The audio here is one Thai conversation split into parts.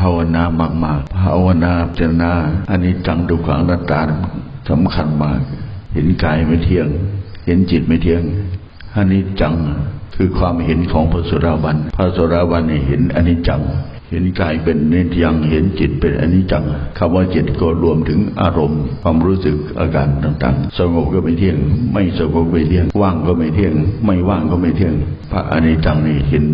ภาวนามากๆ ภาวนาเจรณาอันนี้จังดูขังนัตตาสำคัญมาก เห็นกายไม่เที่ยง เห็นจิตไม่เที่ยงอันนี้จังคือความเห็นของพระสุราบันพระสุราบันเนี่ยเห็นอันนี้จัง เห็นกายเป็นนิจยังเห็นจิตเป็นอนิจจังคำว่าจิตก็รวมถึงอารมณ์ ความรู้สึกอาการต่างๆ สงบก็ไม่เที่ยง ไม่สงบก็ไม่เที่ยง ว่างก็ไม่เที่ยง ไม่ว่างก็ไม่เที่ยง พระอนิจจังนี่เห็น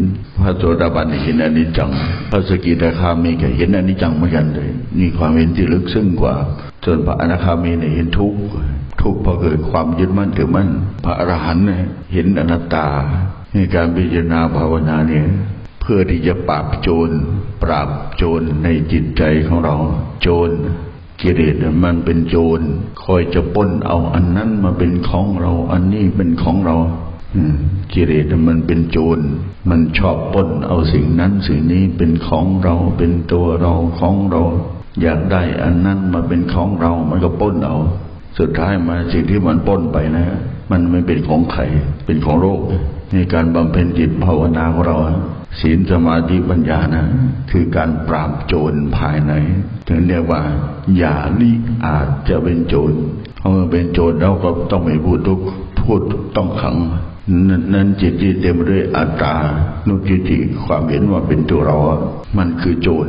พระโสดาบันนี่เห็นอนิจจัง พระสกิทาคามีก็เห็นอนิจจังเหมือนกันเลยนี่ความเห็นที่ลึกซึ้งกว่าส่วนพระอนาคามีเนี่ยเห็นทุกข์ทุกข์เพราะเกิดความยึดมั่นถือมั่นพระอรหันต์เนี่ยเห็นอนัตตาในการพิจารณาภาวนาเนี่ย พื่อที่จะปราบโจร ปราบโจรในจิตใจของเรา โจรกิเลสมันเป็นโจร คอยจะป้นเอาอันนั้นมาเป็นของเรา อันนี้เป็นของเรากิเลสมันเป็นโจร มันชอบป้นเอาสิ่งนั้นสิ่งนี้เป็นของเราเป็นตัวเราของเรา อยากได้อันนั้นมาเป็นของเรา มันก็ป้นเอา สุดท้ายมาสิ่งที่มันป้นไปนะ มันไม่เป็นของใครเป็นของโลกในการบำเพ็ญจิตภาวนาของเรา ศีลสมาธิปัญญานะ คือการปราบโจรภายในถึงเรียกว่า อย่าลิอาจจะเป็นโจรเพราะเป็นโจรเราก็ต้องไม่พูดทุกพูดต้องขังนั้นนั้นจิตที่เต็มด้วยอัตตานุจิติความเห็นว่าเป็นตัวเรา มันคือโจร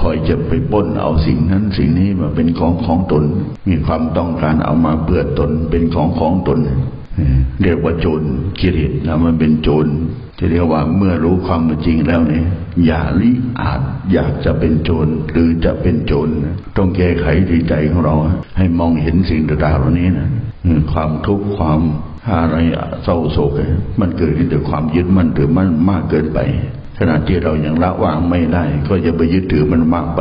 คอยจะไปป้นเอาสิ่งนั้นสิ่งนี้มาเป็นของของตน มีความต้องการเอามาเปื้อตนเป็นของของตน เรียกว่าโจรกิเลสแล้วมันเป็นโจรจะเรียกว่าเมื่อรู้ความจริงแล้วเนี่ยอย่าลิอาจอยากจะเป็นโจรหรือจะเป็นโจรต้องแก้ไขที่ใจของเรา ให้มองเห็นสิ่งต่างๆเหล่านี้นะความทุกข์ความอะไรเศร้าโศกมันเกิดขึ้นจากความยึดมั่นถือมั่นมากเกินไปขณะที่เรายังละวางไม่ได้ ก็จะไปยึดถือมันมากไป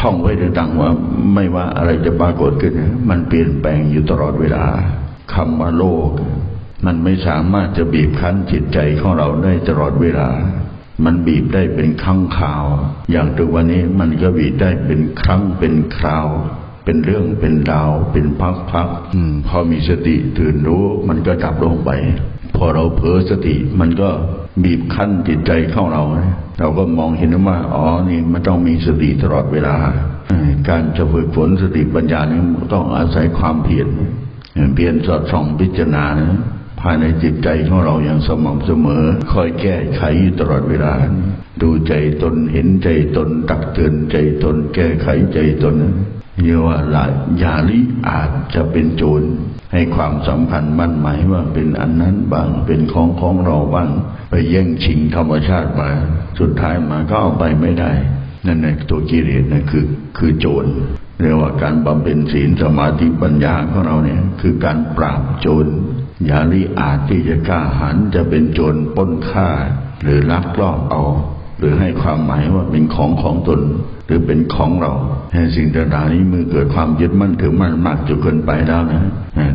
ท่องไว้ดังๆว่าไม่ว่าอะไรจะปรากฏขึ้น มันเปลี่ยนแปลงอยู่ตลอดเวลา คำว่าโลก มันไม่สามารถจะบีบคั้นจิตใจของเราได้ตลอดเวลา มันบีบได้เป็นครั้งคราว อย่างตัววันนี้มันก็บีบได้เป็นครั้งเป็นคราว เป็นเรื่องเป็นดาว เป็นพักพักอพอมีสติตื่นรู้มันก็ดับลงไป พอเราเผลอสติมันก็บีบคั้นจิตใจเข้าเรา เราก็มองเห็นว่าอ๋อนี่มันต้องมีสติตลอดเวลา การจะฝึกฝนสติปัญญานี่ต้องอาศัยความเพียร เพียรสอดส่องพิจารณานะภายในจิตใจของเราอย่างสม่ำเสมอ คอยแก้ไขอยู่ตลอดเวลา ดูใจตนเห็นใจตน ตักเตือนใจตน แก้ไขใจตนเรียกว่าละยาลิอาจจะเป็นโจรให้ความสำคัญมั่นหมายว่าเป็นอันนั้นบางเป็นของของเราบ้าง ไปแย่งชิงธรรมชาติมา สุดท้ายมาก็เอาไปไม่ได้ นั่นแหละตัวกิเลสนั่นคือ คือโจร เรียกว่าการบำเพ็ญศีลสมาธิปัญญาของเราเนี่ยคือการปราบโจรอย่าลิอาจที่จะกล้าหันจะเป็นโจรป้นฆ่า หรือลักลอบเอา หรือให้ความหมายว่าเป็นของของตน หรือเป็นของเราให้สิ่งต่างๆนี้มือเกิดความยึดมั่นถือมั่นมากจนเกินไปแล้วนะ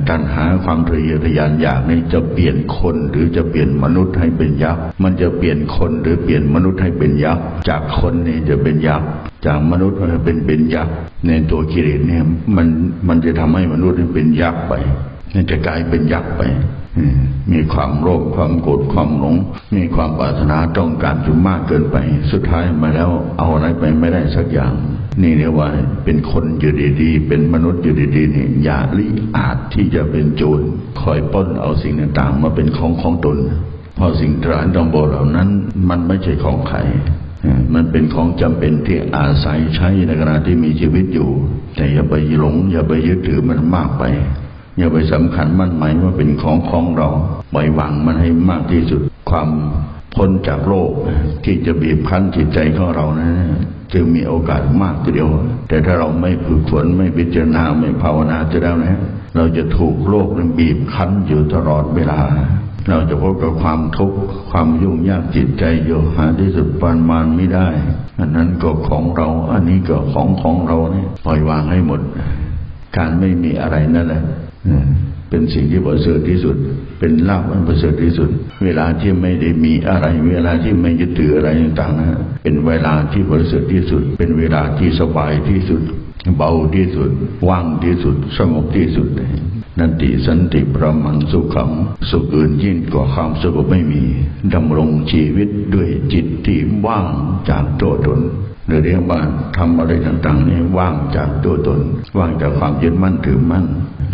ตัณหาความทะเยอทะยานอยากนี้จะเปลี่ยนคนหรือจะเปลี่ยนมนุษย์ให้เป็นยักษ์มันจะเปลี่ยนคนหรือเปลี่ยนมนุษย์ให้เป็นยักษ์จากคนนี่จะเป็นยักษ์จากมนุษย์มันเป็นเป็นยักษ์ในตัวกิเลสเนี่ยมันมันจะทำให้มนุษย์เป็นยักษ์ไปจะกลายเป็นยักษ์ไป มีความโลภความโกรธความหลง มีความปรารถนาต้องการจุมากเกินไป สุดท้ายมาแล้วเอาอะไรไปไม่ได้สักอย่าง นี่เรียกว่าเป็นคนอยู่ดีๆ เป็นมนุษย์อยู่ดีๆนี่อย่าลิอาจที่จะเป็นโจรคอยป้นเอาสิ่งต่างๆ มาเป็นของของตนเพราะสิ่งตรานตองโบเหล่านั้นมันไม่ใช่ของใครมันเป็นของจำเป็นที่อาศัยใช้ในขณะที่มีชีวิตอยู่ แต่อย่าไปหลง อย่าไปยึดถือมันมากไป อย่าไปสำคัญมั่นหมายว่าเป็นของของเราปล่อยวางมันให้มากที่สุด ความพ้นจากโลกที่จะบีบคั้นจิตใจของเรานะจึงมีโอกาสมากทีเดียว แต่ถ้าเราไม่ฝึกฝนไม่พิจารณาไม่ภาวนาจะแล้วนะ เราจะถูกโลกนั้นบีบคั้นอยู่ตลอดเวลา เราจะพบกับความทุกข์ความยุ่งยากจิตใจอยู่หาที่สุดปานมานไม่ได้ อันนั้นก็ของเรา อันนี้ก็ของของเราเนี่ยปล่อยวางให้หมด การไม่มีอะไรนั่นแหละ เป็นสิ่งที่ประเสริฐที่สุด เป็นลาภอันประเสริฐที่สุด เวลาที่ไม่ได้มีอะไร เวลาที่ไม่ยึดถืออะไรต่างๆนะเป็นเวลาที่ประเสริฐที่สุด เป็นเวลาที่สบายที่สุด เบาที่สุด ว่างที่สุด สงบที่สุดนันติสันติประมังสุขังสุขอื่นยิ่งกว่าความสงบไม่มีดำรงชีวิตด้วยจิตที่ว่างจากตัวตน เรียกว่าทำอะไรต่างๆนี่ว่างจากตัวตน ว่างจากความยึดมั่นถือมั่น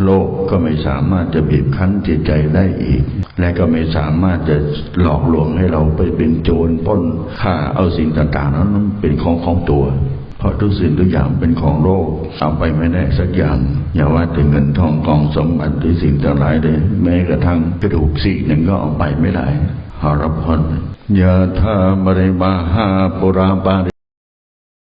โลกก็ไม่สามารถจะบีบคั้นจิตใจได้อีก และก็ไม่สามารถจะหลอกลวงให้เราไปเป็นโจรป้นฆ่าเอาสิ่งต่างๆนั้นเป็นของของตัวเพราะทุกสิ่งทุกอย่างเป็นของโลกเอาไปไม่ได้สักอย่าง อย่าว่าแต่เงินทองกองสมบัติหรือสิ่งต่างหลายเลยแม้กระทั่งกระดูกสี่หนึ่งก็เอาไปไม่ได้หารพรยะธามริมาหาปุราปาริ